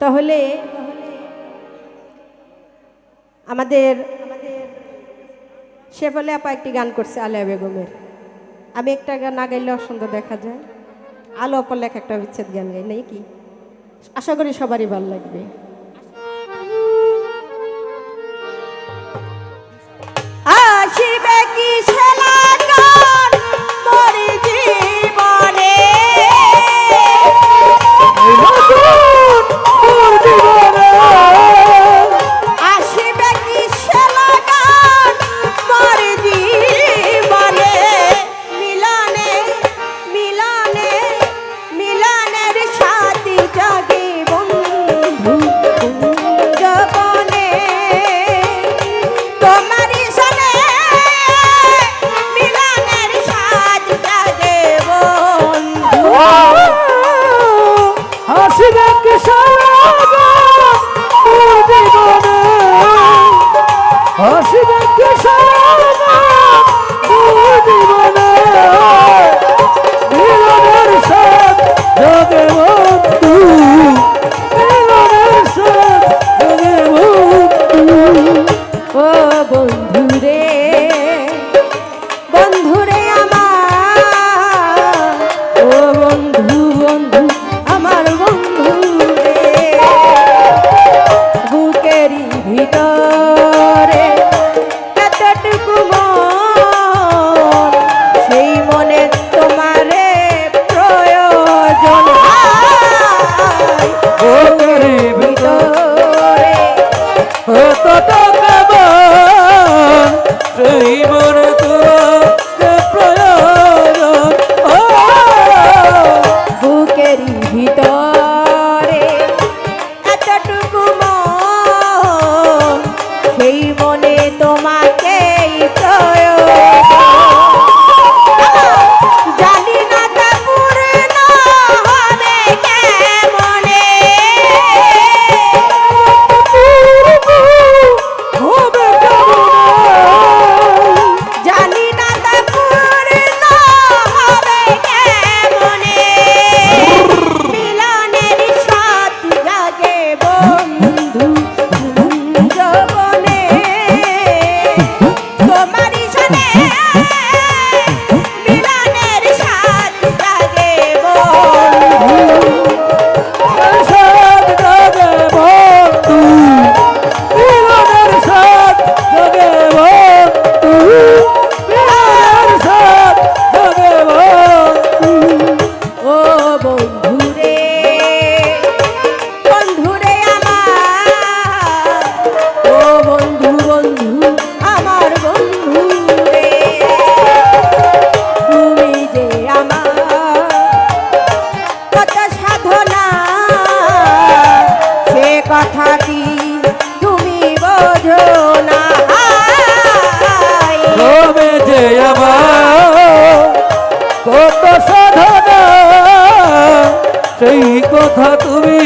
তাহলে আমাদের শেফলে আপা একটি গান করছে, আলিয়া বেগমের। আমি একটা গান না গাইলে অসুন্দর দেখা যায়। আলো অপর লেখা একটা বিচ্ছেদ গান গাই নাই কি আশা করি সবারই ভালো লাগবে। toma কথা তুমি